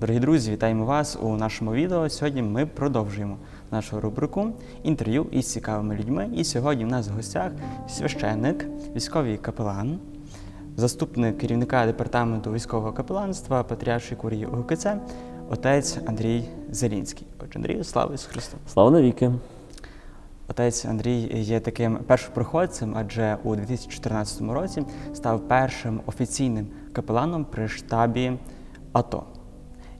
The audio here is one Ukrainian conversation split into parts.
Дорогі друзі, вітаємо вас у нашому відео. Сьогодні ми продовжуємо нашу рубрику інтерв'ю із цікавими людьми. І сьогодні в нас в гостях священник, військовий капелан, заступник керівника департаменту військового капеланства Патріаршої курії УГКЦ, отець Андрій Зелінський. Отже, Андрію, слава Ісусу Христу! Слава навіки! Отець Андрій є таким першопроходцем, адже у 2014 році став першим офіційним капеланом при штабі АТО.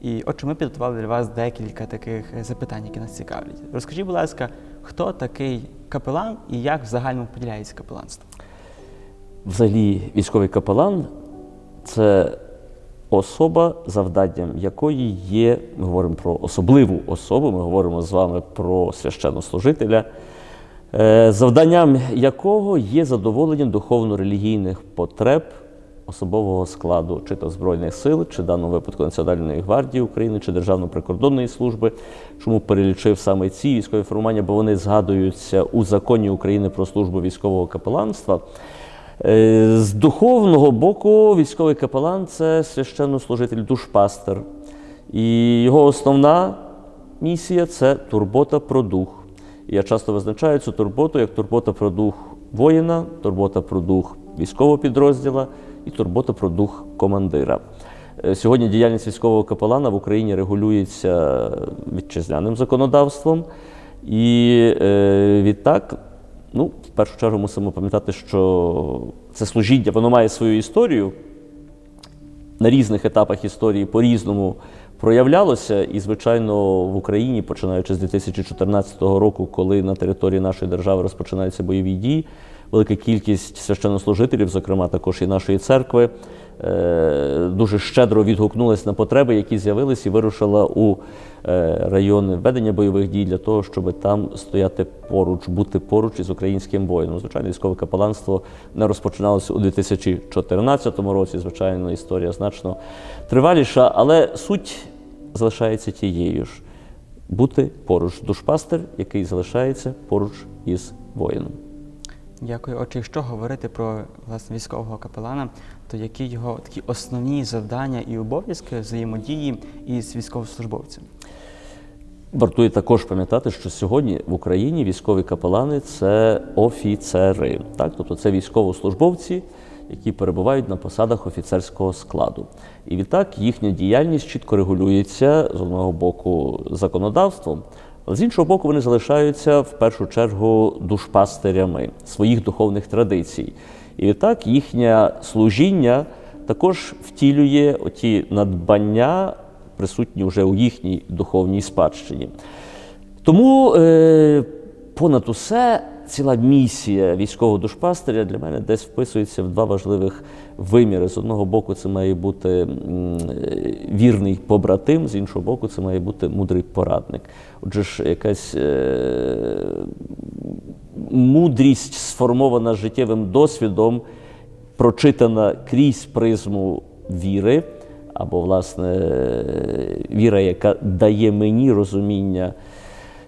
І отже, ми підготували для вас декілька таких е, запитань, які нас цікавлять. Розкажіть, будь ласка, хто такий капелан і як в загальному поділяється капеланство? Взагалі, військовий капелан це особа, завданням якої є, ми говоримо про особливу особу, ми говоримо з вами про священнослужителя, е, завданням якого є задоволення духовно-релігійних потреб особового складу, чи то Збройних сил, чи в даному випадку Національної гвардії України, чи Державної прикордонної служби. Чому перелічив саме ці військові формування? Бо вони згадуються у законі України про службу військового капеланства. Е, З духовного боку, військовий капелан це священнослужитель душпастер. І його основна місія це турбота про дух. І я часто визначаю цю турботу як турбота про дух воїна, турбота про дух військового підрозділа і турбота про дух командира. Е, Сьогодні діяльність військового капелана в Україні регулюється вітчизняним законодавством. І е, відтак Ну, в першу чергу мусимо пам'ятати, що це служіння, воно має свою історію. На різних етапах історії по-різному проявлялося. І, звичайно, в Україні, починаючи з 2014 року, коли на території нашої держави розпочинаються бойові дії, велика кількість священнослужителів, зокрема також і нашої церкви, е, дуже щедро відгукнулась на потреби, які з'явились, і вирушила у е, райони ведення бойових дій для того, щоб там стояти поруч, бути поруч із українським воїном. Звичайно, військове капеланство не розпочиналося у 2014 році. Звичайно, історія значно триваліша, але суть залишається тією ж: бути поруч душпастер, який залишається поруч із воїном. Дякую. Отже, якщо говорити про власне військового капелана, то які його такі основні завдання і обов'язки взаємодії із військовослужбовцем? Вартує також пам'ятати, що сьогодні в Україні військові капелани це офіцери, так тобто це військовослужбовці, які перебувають на посадах офіцерського складу. І відтак їхня діяльність чітко регулюється з одного боку законодавством, але з іншого боку, вони залишаються в першу чергу душпастерями своїх духовних традицій. І відтак їхнє служіння також втілює оті надбання присутні вже у їхній духовній спадщині. Тому е, понад усе ціла місія військового душпастиря для мене десь вписується в два важливих виміри. З одного боку, це має бути е, вірний побратим, з іншого боку, це має бути мудрий порадник. Отже ж, якась е, мудрість, сформована життєвим досвідом, прочитана крізь призму віри, або, власне, віра, яка дає мені розуміння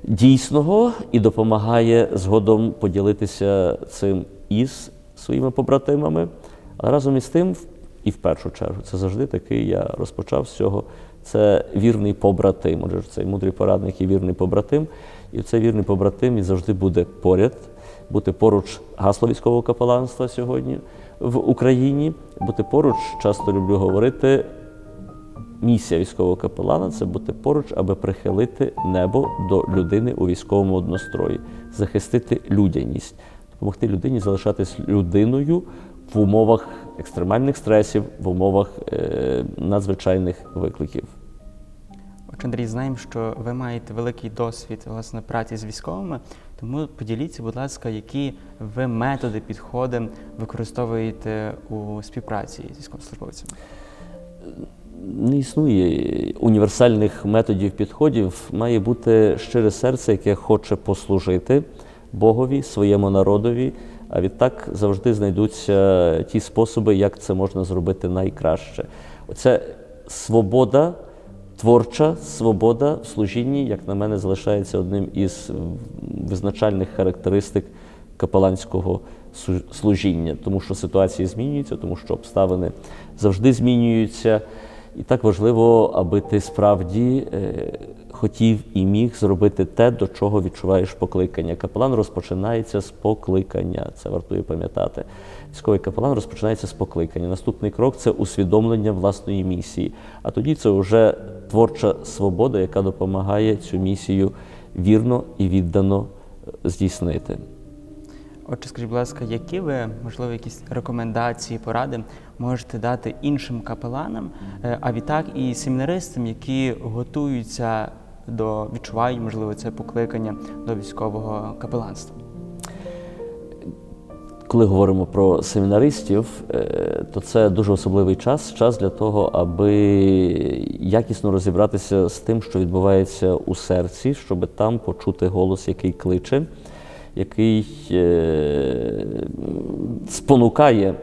дійсного і допомагає згодом поділитися цим із своїми побратимами. Але разом із тим, і в першу чергу, це завжди такий я розпочав з цього. Це вірний побратим. Отже, цей мудрий порадник і вірний побратим. І цей вірний побратим і завжди буде поряд, бути поруч гасло військового капеланства сьогодні в Україні. Бути поруч, часто люблю говорити, Місія військового капелана це бути поруч, аби прихилити небо до людини у військовому однострої, захистити людяність, допомогти людині залишатись людиною в умовах екстремальних стресів, в умовах е, надзвичайних викликів. Отже, Андрій, знаємо, що ви маєте великий досвід власне праці з військовими, тому поділіться, будь ласка, які ви методи, підходи використовуєте у співпраці з військовослужбовцями? Не існує універсальних методів підходів. Має бути щире серце, яке хоче послужити Богові, своєму народові. А відтак завжди знайдуться ті способи, як це можна зробити найкраще. Оце свобода, творча свобода в служінні, як на мене, залишається одним із визначальних характеристик капеланського служіння, тому що ситуації змінюються, тому що обставини завжди змінюються. І так важливо, аби ти справді е, хотів і міг зробити те, до чого відчуваєш покликання. Капелан розпочинається з покликання. Це вартує пам'ятати. Військовий капелан розпочинається з покликання. Наступний крок це усвідомлення власної місії. А тоді це вже творча свобода, яка допомагає цю місію вірно і віддано е, здійснити. Отже, скажіть, будь ласка, які ви, можливо, якісь рекомендації, поради можете дати іншим капеланам, е, а відтак і семінаристам, які готуються до відчувають, можливо, це покликання до військового капеланства? Коли говоримо про семінаристів, е, то це дуже особливий час, час для того, аби якісно розібратися з тим, що відбувається у серці, щоб там почути голос, який кличе, який е, спонукає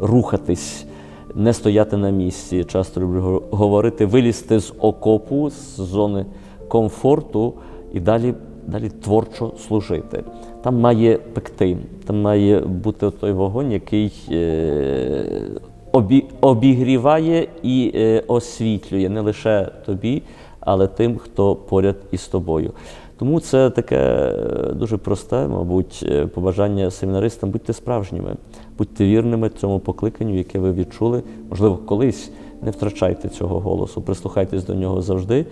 рухатись, не стояти на місці. Часто люблю говорити, вилізти з окопу, з зони комфорту і далі далі творчо служити. Там має пекти, там має бути той вогонь, який е, обі, обігріває і е, освітлює не лише тобі, але тим, хто поряд із тобою. Тому це таке е, дуже просте, мабуть, е, побажання семінаристам: будьте справжніми, будьте вірними цьому покликанню, яке ви відчули, можливо, колись. Не втрачайте цього голосу, прислухайтесь до нього завжди.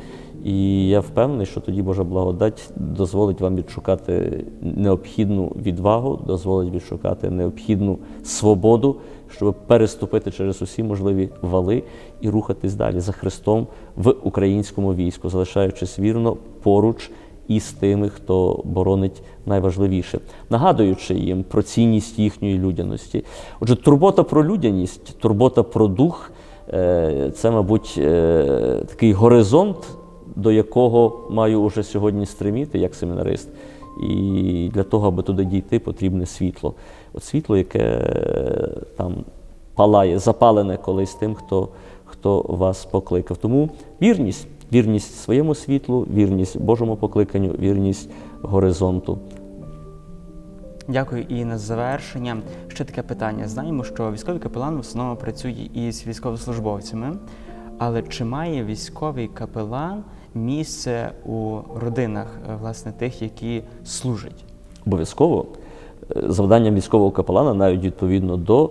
І я впевнений, що тоді Божа благодать дозволить вам відшукати необхідну відвагу, дозволить відшукати необхідну свободу, щоб переступити через усі можливі вали і рухатись далі за Христом в українському війську, залишаючись вірно поруч із тими, хто боронить найважливіше, нагадуючи їм про цінність їхньої людяності. Отже, турбота про людяність, турбота про дух. Е, Це, мабуть, е, такий горизонт, до якого маю уже сьогодні стриміти як семінарист. І для того, аби туди дійти, потрібне світло. От світло, яке е, там палає, запалене колись тим, хто, хто вас покликав. Тому вірність, вірність своєму світлу, вірність Божому покликанню, вірність горизонту. Дякую. І на завершення ще таке питання. Знаємо, що військовий капелан в основному працює із військовослужбовцями, але чи має військовий капелан місце у родинах е, власне тих, які служать? Обов'язково е, завданням військового капелана, навіть відповідно до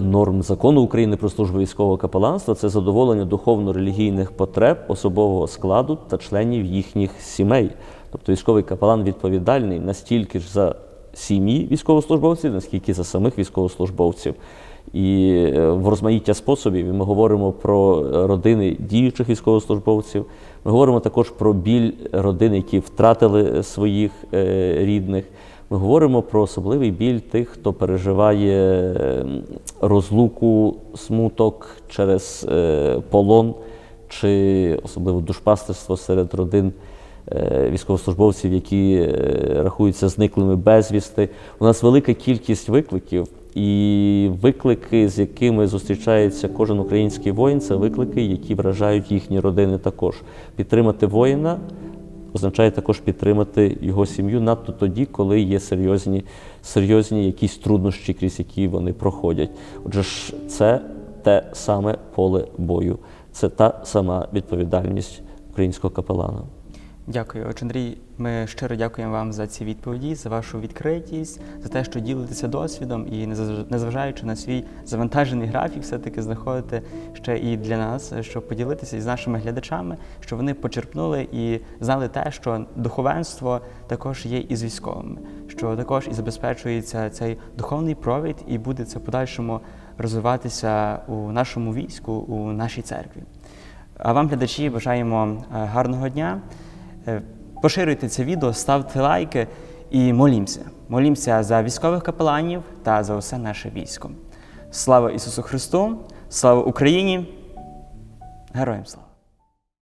норм закону України про службу військового капеланства, це задоволення духовно-релігійних потреб особового складу та членів їхніх сімей. Тобто військовий капелан відповідальний настільки ж за сім'ї військовослужбовців, наскільки за самих військовослужбовців. І е, в розмаїття способів ми говоримо про родини діючих військовослужбовців. Ми говоримо також про біль родин, які втратили своїх е, рідних. Ми говоримо про особливий біль тих, хто переживає е, розлуку, смуток через е, полон чи особливо душпастерство серед родин е, військовослужбовців, які рахуються зниклими безвісти. У нас велика кількість викликів. І виклики, з якими зустрічається кожен український воїн, це виклики, які вражають їхні родини також. Підтримати воїна означає також підтримати його сім'ю надто тоді, коли є серйозні, серйозні якісь труднощі, крізь які вони проходять. Отже ж, це те саме поле бою, це та сама відповідальність українського капелана. Дякую, Отже, Андрій. Ми щиро дякуємо вам за ці відповіді, за вашу відкритість, за те, що ділитеся досвідом і незважаючи на свій завантажений графік, все-таки знаходите ще і для нас, щоб поділитися із нашими глядачами, щоб вони почерпнули і знали те, що духовенство також є із військовими, що також і забезпечується цей духовний провід, і буде це в подальшому розвиватися у нашому війську, у нашій церкві. А вам, глядачі, бажаємо е, гарного дня. Е, Поширюйте це відео, ставте лайки і молімося. Молімося за військових капеланів та за усе наше військо. Слава Ісусу Христу! Слава Україні! Героям слава!